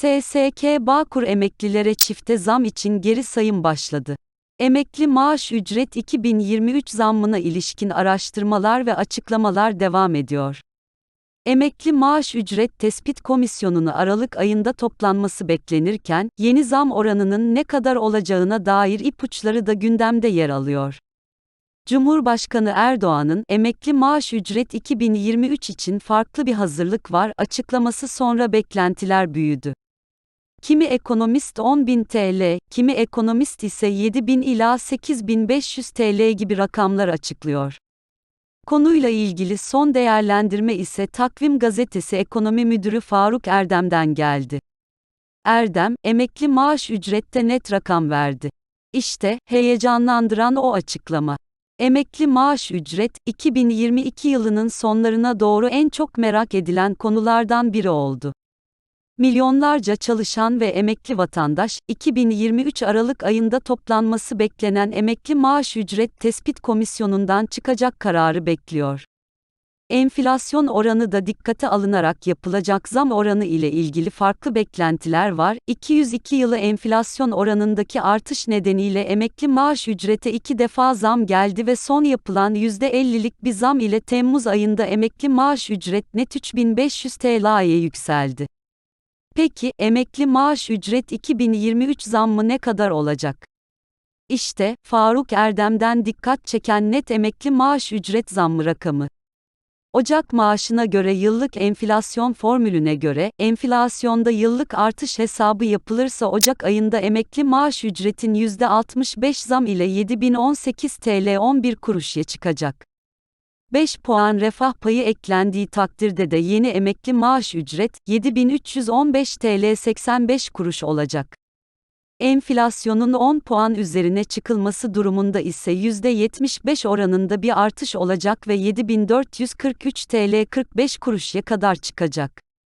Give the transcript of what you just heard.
SSK Bağkur emeklilere çifte zam için geri sayım başladı. Emekli maaş ücret 2023 zammına ilişkin araştırmalar ve açıklamalar devam ediyor. Emekli Maaş Ücret Tespit Komisyonu'nu Aralık ayında toplanması beklenirken, yeni zam oranının ne kadar olacağına dair ipuçları da gündemde yer alıyor. Cumhurbaşkanı Erdoğan'ın emekli maaş ücret 2023 için farklı bir hazırlık var açıklaması sonra beklentiler büyüdü. Kimi ekonomist 10.000 TL, kimi ekonomist ise 7.000 ila 8.500 TL gibi rakamlar açıklıyor. Konuyla ilgili son değerlendirme ise Takvim Gazetesi Ekonomi Müdürü Faruk Erdem'den geldi. Erdem, emekli maaş ücrette net rakam verdi. İşte, heyecanlandıran o açıklama. Emekli maaş ücret, 2022 yılının sonlarına doğru en çok merak edilen konulardan biri oldu. Milyonlarca çalışan ve emekli vatandaş, 2023 Aralık ayında toplanması beklenen Emekli Maaş Ücret Tespit Komisyonu'ndan çıkacak kararı bekliyor. Enflasyon oranı da dikkate alınarak yapılacak zam oranı ile ilgili farklı beklentiler var. 202 yılı enflasyon oranındaki artış nedeniyle emekli maaş ücrete iki defa zam geldi ve son yapılan %50'lik bir zam ile Temmuz ayında emekli maaş ücret net 3500 TL'ye yükseldi. Peki, emekli maaş ücret 2023 zammı ne kadar olacak? İşte, Faruk Erdem'den dikkat çeken net emekli maaş ücret zammı rakamı. Ocak maaşına göre yıllık enflasyon formülüne göre, enflasyonda yıllık artış hesabı yapılırsa Ocak ayında emekli maaş ücretin %65 zam ile 7018 TL 11 kuruşya çıkacak. 5 puan refah payı eklendiği takdirde de yeni emekli maaş ücret 7315 TL 85 kuruş olacak. Enflasyonun 10 puan üzerine çıkılması durumunda ise %75 oranında bir artış olacak ve 7443 TL 45 kuruşya kadar çıkacak.